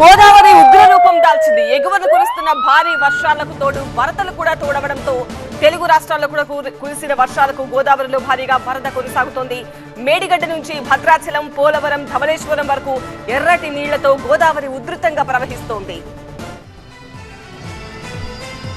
గోదావరి ఉగ్ర రూపం దాల్చింది. ఎగువన కురుస్తున్న భారీ వర్షాలకు తోడు వరదలు కూడా తోడవడంతో తెలుగు రాష్ట్రాల్లో కూడా కురి- కురిసిన వర్షాలకు గోదావరిలో భారీగా వరద కొనసాగుతోంది. మేడిగడ్డ నుంచి భద్రాచలం పోలవరం ధవళేశ్వరం వరకు ఎర్రటి నీళ్ళతో గోదావరి ఉధృతంగా ప్రవహిస్తోంది.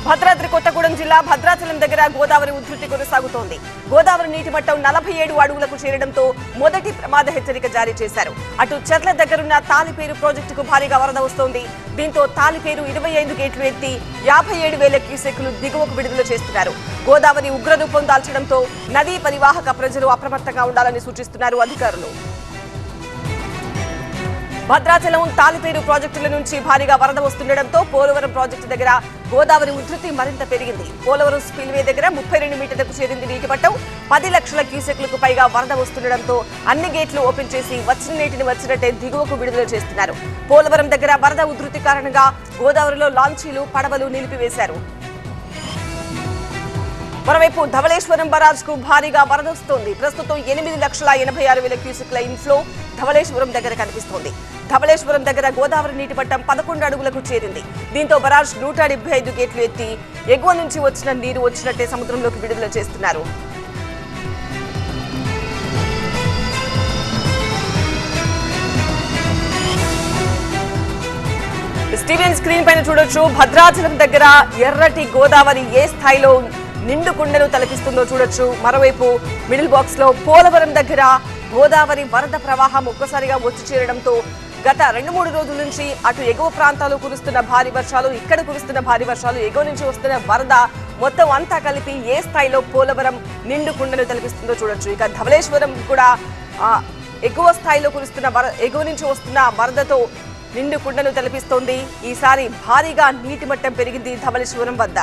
భద్రాద్రి కొత్తగూడెం జిల్లా భద్రాచలం దగ్గర గోదావరి ఉధృతి కొనసాగుతోంది. గోదావరి నీటి మట్టం నలభై ఏడు అడుగులకు చేరడంతో మొదటి ప్రమాద హెచ్చరిక జారీ చేశారు. అటు చెర్ల దగ్గరున్న తాలిపేరు ప్రాజెక్టుకు భారీగా వరద వస్తోంది. దీంతో తాలిపేరు ఇరవై ఐదు గేట్లు ఎత్తి యాభై ఏడు వేల క్యూసెక్లు దిగువకు విడుదల చేస్తున్నారు. గోదావరి ఉగ్రరూపం దాల్చడంతో నదీ పరివాహక ప్రజలు అప్రమత్తంగా ఉండాలని సూచిస్తున్నారు అధికారులు. భద్రాచలం తాలిపేరు ప్రాజెక్టుల నుంచి భారీగా వరద వస్తుండటంతో పోలవరం ప్రాజెక్టు దగ్గర గోదావరి ఉధృతి మరింత పెరిగింది. పోలవరం స్పిల్వే దగ్గర ముప్పై రెండు మీటర్లకు చేరింది నీటి మట్టం పది లక్షల క్యూసెక్లకు పైగా వరద వస్తుండటంతో అన్ని గేట్లు ఓపెన్ చేసి వచ్చిన నీటిని వచ్చినట్టే దిగువకు విడుదల చేస్తున్నారు. పోలవరం దగ్గర వరద ఉధృతి కారణంగా గోదావరిలో లాంచీలు పడవలు నిలిపివేశారు. మరోవైపు ధవళేశ్వరం బరాజ్కు భారీగా వరద వస్తోంది. ప్రస్తుతం ఎనిమిది లక్షల ఎనభై ఆరు వేల క్యూసెక్ల ఇన్ఫ్లో ధవళేశ్వరం దగ్గర కనిపిస్తోంది. ధవళేశ్వరం దగ్గర గోదావరి నీటి పట్టం పదకొండు అడుగులకు చేరింది. దీంతో బరాజ్ నూట డెబ్బై ఐదు గేట్లు ఎత్తి ఎగువ నుంచి వచ్చిన నీరు వచ్చినట్టే సముద్రంలోకి విడుదల చేస్తున్నారు. స్టీవెన్ స్క్రీన్ పైన చూడొచ్చు. భద్రాచలం దగ్గర ఎర్రటి గోదావరి ఏ స్థాయిలో నిండు కుండను తలపిస్తుందో చూడొచ్చు. మరోవైపు మిడిల్ బాక్స్లో పోలవరం దగ్గర గోదావరి వరద ప్రవాహం ఒక్కసారిగా వచ్చి చేరడంతో గత రెండు మూడు రోజుల నుంచి అటు ఎగువ ప్రాంతాలు కురుస్తున్న భారీ వర్షాలు ఇక్కడ కురుస్తున్న భారీ వర్షాలు ఎగువ నుంచి వస్తున్న వరద మొత్తం అంతా కలిపి ఏ స్థాయిలో పోలవరం నిండు కుండను తలపిస్తుందో చూడొచ్చు. ఇక ధవళేశ్వరం కూడా ఎగువ స్థాయిలో కురుస్తున్న వర ఎగువ నుంచి వస్తున్న వరదతో నిండు కుండను తలపిస్తోంది. ఈసారి భారీగా నీటి మట్టం పెరిగింది ధవళేశ్వరం వద్ద.